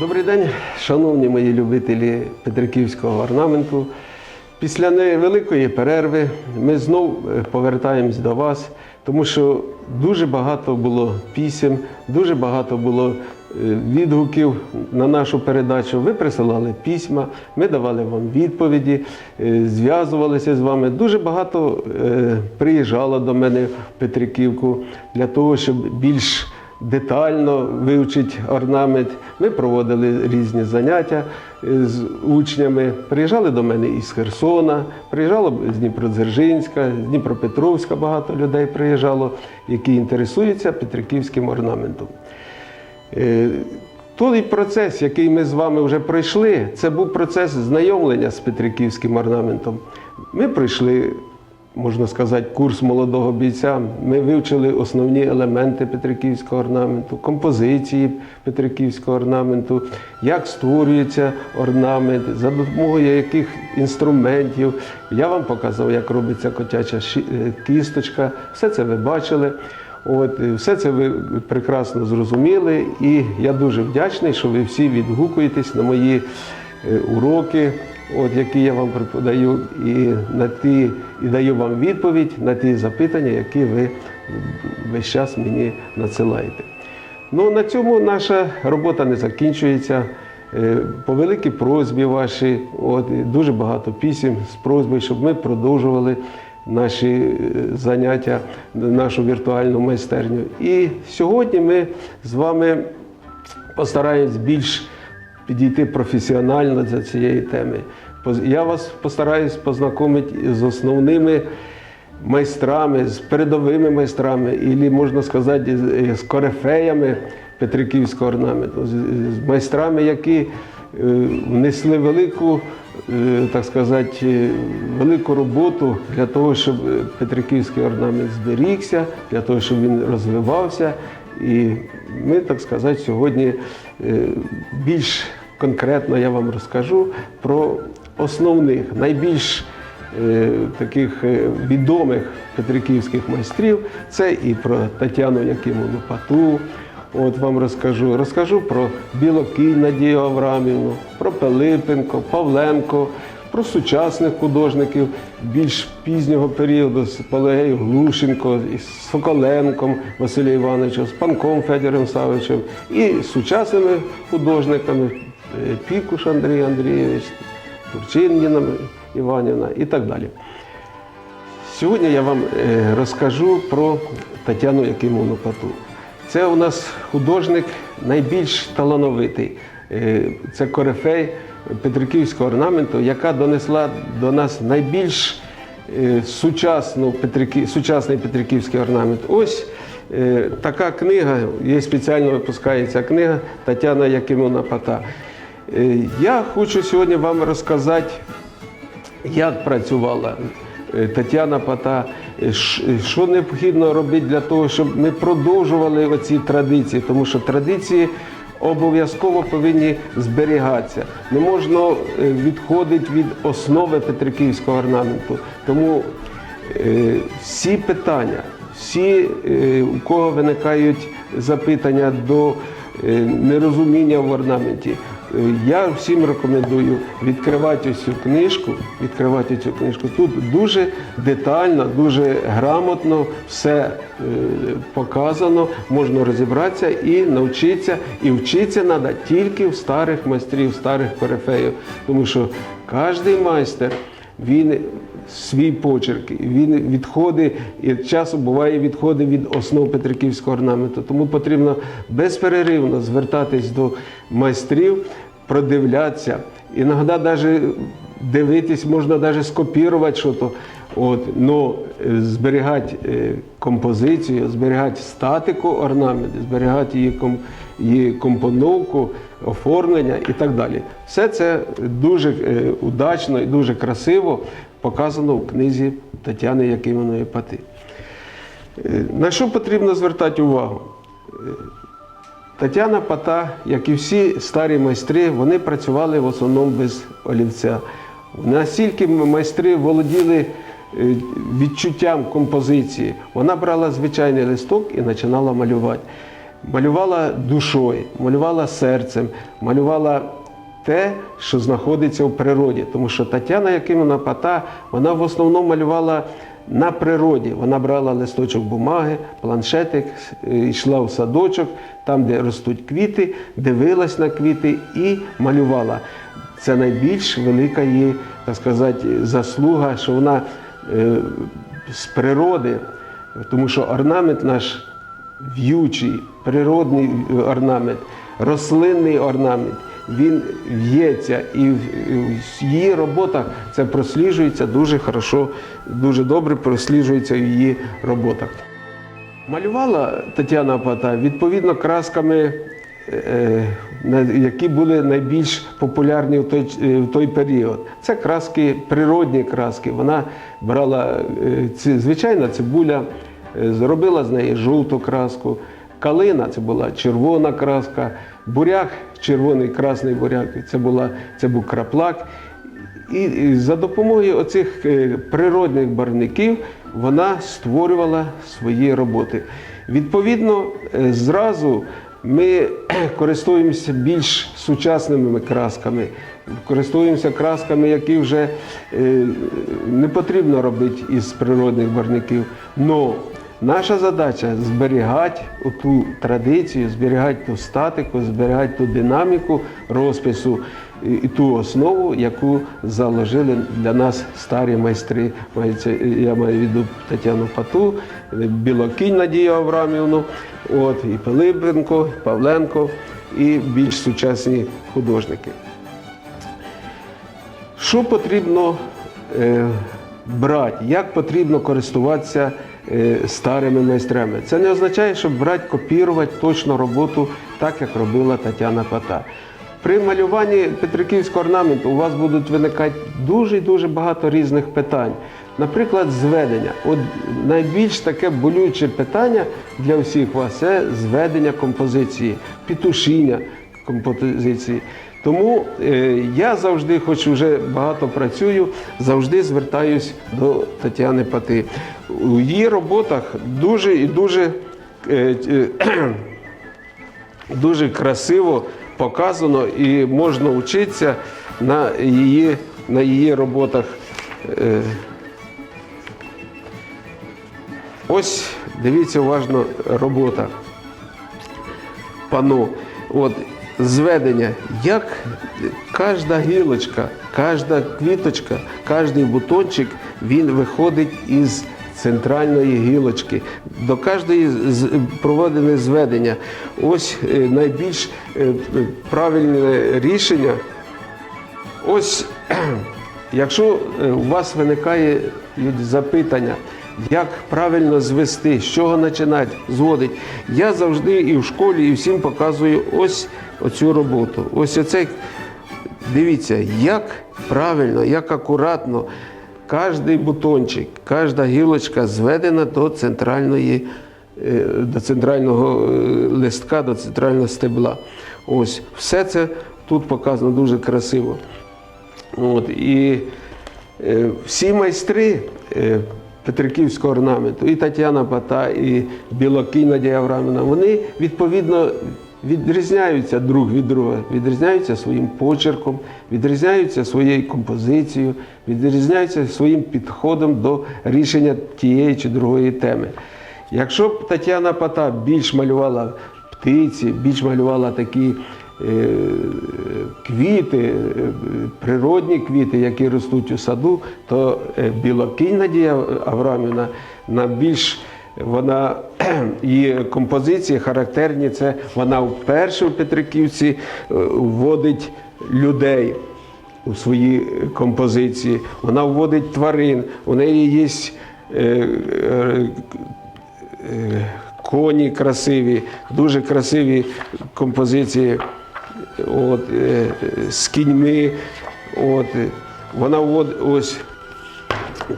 Добрий день, шановні мої любителі петриківського орнаменту. Після невеликої перерви ми знов е, повертаємось до вас, тому що дуже багато було пісень, дуже багато було е, відгуків на нашу передачу. Ви присилали письма, ми давали вам відповіді, е, зв'язувалися з вами. Дуже багато приїжджало до мене в Петриківку для того, щоб більш детально вивчити орнамент. Ми проводили різні заняття е, з учнями. Приїжджали до мене із Херсона, приїжджало з Дніпродзержинська, з Дніпропетровська багато людей приїжджало, які інтересуються петриківським орнаментом. Е, Той процес, який ми з вами вже пройшли, це був процес знайомлення з петриківським орнаментом. Ми пройшли, можна сказати, курс молодого бійця. Ми вивчили основні елементи петриківського орнаменту, композиції петриківського орнаменту, як створюється орнамент, за допомогою яких інструментів. Я вам показав, як робиться котяча е, кісточка. Все це ви бачили. От, все це ви прекрасно зрозуміли, і я дуже вдячний, що ви всі відгукуєтесь на мої е, уроки, от, які я вам преподаю, і на ті, і даю вам відповідь на ті запитання, які ви весь час мені надсилаєте. Ну, на цьому наша робота не закінчується. Е, По великій просьбі вашій, от, дуже багато пісень з просьбою, щоб ми продовжували наші е, заняття, нашу віртуальну майстерню. І сьогодні ми з вами постараємось більш підійти професіонально до цієї теми. Я вас постараюсь познайомити з основними майстрами, з передовими майстрами, і можна сказати, з- з корифеями Петриківського орнаменту, з- майстрами, які е, внесли велику, е, так сказати, е, велику роботу для того, щоб е, Петриківський орнамент зберігся, для того, щоб він розвивався. І ми, так сказати, сьогодні е, більш конкретно я вам розкажу про основних, найбільш е, таких е, відомих петриківських майстрів. Це і про Тетяну Якимовну Пату. От вам розкажу. Розкажу про Білокінь Надію Аврамівну, про Пилипенко, Павленко, про сучасних художників більш пізнього періоду з Палеєю Глушенко, із Соколенком Василем Івановичем, з Панком Федором Савичем і з сучасними художниками е, Пікуш Андрій Андрійович, Турчинніна Іванівна і так далі. Сьогодні я вам е, розкажу про Тетяну Якимовну Пату. Це у нас художник найбільш талановитий. Е, Це корифей Петриківського орнаменту, яка донесла до нас найбільш е, сучасну сучасний Петриківський орнамент. Ось е, така книга, є спеціально випускається книга Тетяна Якимовна Пата. Е, Я хочу сьогодні вам розказати як працювала Тетяна Пата, що необхідно робити для того, щоб ми продовжували оці традиції, тому що традиції обов'язково повинні зберігатися. Не можна е, відходити від основи Петриківського орнаменту. Тому е, всі питання, всі, е, у кого виникають запитання до нерозуміння в орнаменті, я всім рекомендую відкривати цю книжку. Відкривати цю книжку. Тут дуже детально, дуже грамотно все е, показано, можна розібратися і навчитися. І вчитися треба тільки в старих майстрів, старих корифеїв. Тому що кожен майстер він свій почерк, він відходи, і часом буває відходи від основ Петриківського орнаменту. Тому потрібно безперервно звертатись до майстрів, продивлятися. Іноді навіть дивитись, можна навіть скопірувати щось. От, но е, зберігати е, композицію, зберігати статику орнаменту, зберігати її, її компоновку, оформлення і так далі. Все це дуже е, удачно і дуже красиво показано в книзі Тетяни Якимовної Пати. Е, На що потрібно звертати увагу? Е, Тетяна Пата, як і всі старі майстри, вони працювали в основному без олівця. Настільки майстри володіли е, відчуттям композиції, вона брала звичайний листок і починала малювати. малювала душою, малювала серцем, малювала те, що знаходиться в природі. Тому що Тетяна Якимівна Пата, вона в основному малювала на природі. Вона брала листочок бумаги, планшетик, е, йшла в садочок, там, де ростуть квіти, дивилась на квіти і малювала. Це найбільш велика її, так сказати, заслуга, що вона е, з природи, тому що орнамент наш в'ючий, природний орнамент, рослинний орнамент, він в'ється і в її роботах це просліджується дуже хорошо, дуже добре просліджується в її роботах. Малювала Тетяна Пата відповідно красками, е, які були найбільш популярні в той, е, в той період. Це краски, природні краски. Вона брала е, звичайна цибуля, е, зробила з неї жовту краску. Калина це була червона краска, буряк, червоний красний буряк, це, була, це був краплак. І за допомогою оцих е, природних барвників вона створювала свої роботи. Відповідно, е, зразу ми користуємося більш сучасними красками, користуємося красками, які вже е, не потрібно робити із природних барвників. Но Наша задача зберігати ту традицію, зберігати ту статику, зберігати ту динаміку розпису і і ту основу, яку заложили для нас старі майстри. Я маю в виду Тетяну Пату, Білокінь Надію Аврамівну, от, і Пилипенко, Павленко, і більш сучасні художники. Що потрібно е, брати, як потрібно користуватися старими майстрами? Це не означає, що брати, копірувати точно роботу, так як робила Тетяна Пата. При малюванні петриківського орнаменту у вас будуть виникати дуже і дуже багато різних питань. Наприклад, зведення. От найбільш таке болюче питання для всіх вас це зведення композиції, петушіння композиції. Тому е, я завжди, хоч вже багато працюю, завжди звертаюсь до Тетяни Пати. У її роботах дуже і дуже, е, дуже красиво показано і можна вчитися на її, на її роботах. Е, Ось дивіться уважно робота пано. От зведення, як кожна гілочка, кожна квіточка, кожний бутончик він виходить із центральної гілочки. До кожної проведене зведення. Ось е, найбільш е, правильне рішення. Ось якщо е, у вас виникає запитання, як правильно звести, з чого починати, зводити, я завжди і в школі, і всім показую ось оцю роботу. Ось оцей, дивіться, як правильно, як акуратно кожний бутончик, кожна гілочка зведена до центральної, е, до центрального е, листка, до центрального стебла. Ось, все це тут показано дуже красиво. От, і е, всі майстри е, Петриківського орнаменту, і Тетяна Пата, і Білокінь Надія Аврамівна, вони відповідно відрізняються друг від друга, відрізняються своїм почерком, відрізняються своєю композицією, відрізняються своїм підходом до рішення тієї чи другої теми. Якщо б Тетяна Пата більш малювала птиці, більш малювала такі е, квіти, е, природні квіти, які ростуть у саду, то е, білокінь Надія Аврамівна на більш вона її композиції характерні. Це вона вперше в Петриківці е, вводить людей у свої композиції. Вона вводить тварин. У неї є е, е, коні красиві, дуже красиві композиції от, з кіньми. От, вона вводить ось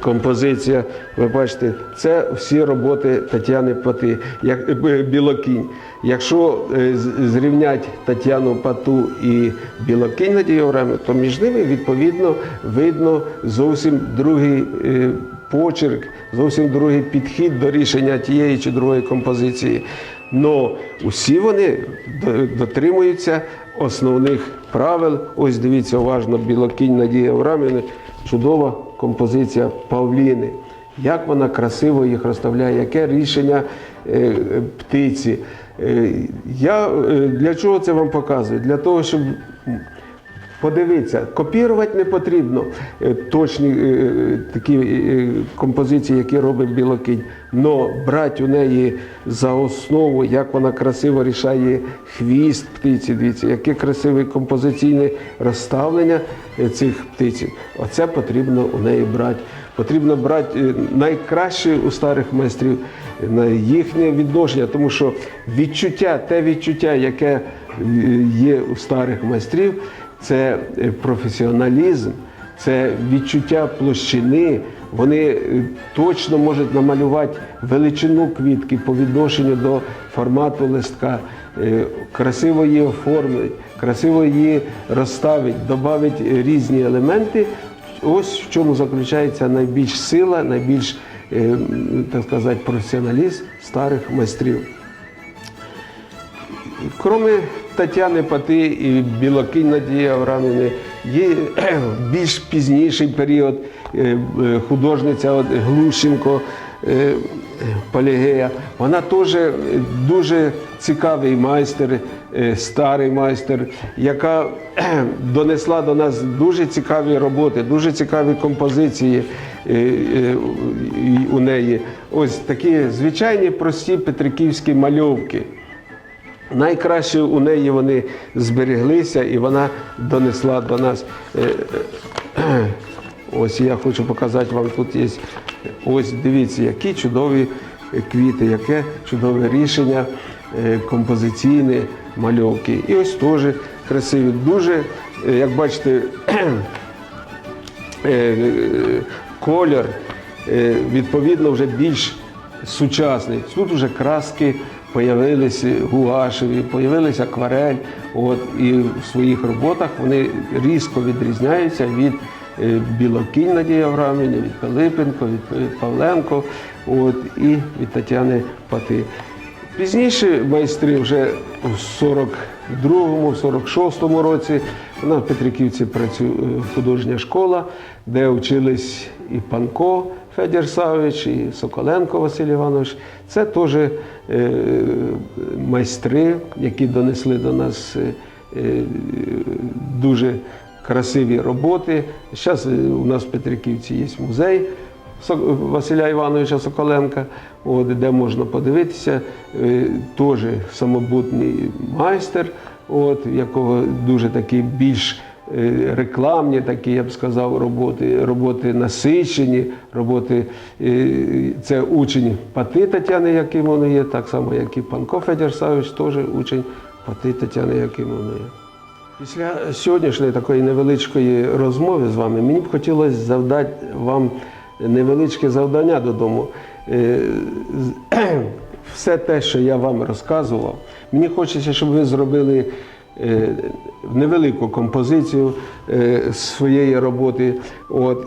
композиція. Ви бачите, це всі роботи Тетяни Пати, як е, Білокінь. Якщо е, зрівняти Тетяну Пату і Білокінь Надію Аврамівну, то між ними відповідно видно зовсім другий е, почерк, зовсім другий підхід до рішення тієї чи другої композиції. Но усі вони дотримуються основних правил. Ось дивіться уважно, білокінь Надія Аврамівна, чудова композиція Павліни. Як вона красиво їх розставляє, яке рішення е, е, птиці. Е, Я для чого це вам показую? Для того, щоб Подивіться, копірувати не потрібно е, точні е, е, такі композиції, які робить білокінь. Но брати у неї за основу, як вона красиво рішає хвіст птиці. Дивіться, яке красиве композиційне розставлення цих птиць. Оце потрібно у неї брати. Потрібно брати е, найкраще у старих майстрів е, на їхнє відношення, тому що відчуття, те відчуття, яке е, є у старих майстрів це професіоналізм, це відчуття площини. Вони точно можуть намалювати величину квітки по відношенню до формату листка, красиво її оформити, красиво її розставити, додати різні елементи. Ось в чому заключається найбільш сила, найбільш е, так сказати, професіоналізм старих майстрів. Кроме Тетяни Пати і Білокинь Надії Аврамівни, є більш пізніший період е, е, художниця Глущенко Полігея. Вона теж е, дуже цікавий майстер, е, старий майстер, яка донесла до нас дуже цікаві роботи, дуже цікаві композиції е, е, у неї. Ось такі звичайні прості петриківські мальовки. Найкраще у неї вони збереглися і вона донесла до нас. Ось я хочу показати вам тут є. Ось дивіться, які чудові квіти, яке чудове рішення е, композиційне мальовки. І ось теж красиві. Дуже, е, як бачите, е, колір е, відповідно вже більш сучасний. Тут вже краски появилися гуашеві, появилися акварель. От, і в своїх роботах вони різко відрізняються від Білокінь Надії Аврамівни, від Пилипенко, від е, Павленко от, і від Тетяни Пати. Пізніше майстри вже у 42-му, 46-му році вона в Петриківці працює е, художня школа, де вчились і Панко Федір Савич, і Соколенко Василь Іванович. Це теж е, майстри, які донесли до нас е, е, дуже красиві роботи. Зараз у нас в Петриківці є музей. Василя Івановича Соколенка, от, де можна подивитися, е, теж самобутній майстер, от, якого дуже такі більш е, рекламні, такі, я б сказав, роботи, роботи насичені, роботи. е, Це учень Пати Тетяни Якимовної так само, як і Панко Федір Савич, теж учень Пати Тетяни Якимовної. Після сьогоднішньої такої невеличкої розмови з вами мені б хотілося завдати вам невеличке завдання додому. Е, Все те, що я вам розказував, мені хочеться, щоб ви зробили е, невелику композицію е, своєї роботи. От.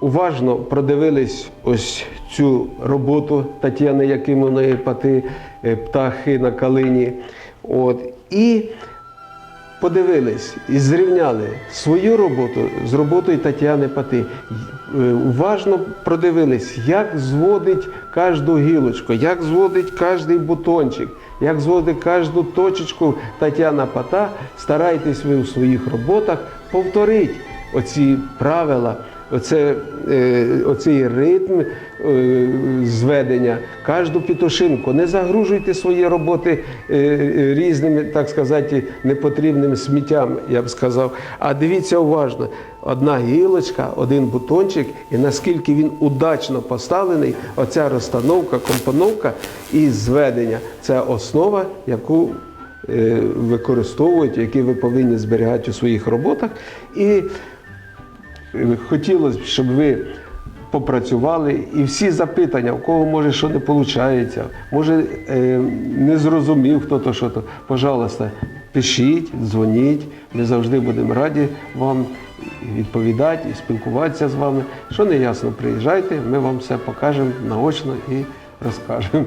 Уважно продивились ось цю роботу Тетяни Якимовної Пати птахи на калині. От. І подивились і зрівняли свою роботу з роботою Тетяни Пати. Е, Уважно продивились, як зводить кожну гілочку, як зводить кожний бутончик, як зводить кожну точечку Тетяна Пата. Старайтесь ви у своїх роботах повторити оці правила. Оце, е, оцей ритм е, зведення, кожну пітушинку. Не загружуйте свої роботи е, різними, так сказати, непотрібним сміттям, я б сказав. А дивіться уважно: одна гілочка, один бутончик, і наскільки він удачно поставлений, оця розстановка, компоновка і зведення це основа, яку використовують, які ви повинні зберігати у своїх роботах. І Хотілося б, щоб ви попрацювали і всі запитання, у кого може що не виходить, може е, не зрозумів хто то, що то. Пожалуйста, пишіть, дзвоніть. Ми завжди будемо раді вам відповідати і спілкуватися з вами. Що не ясно, приїжджайте, ми вам все покажемо наочно і розкажемо.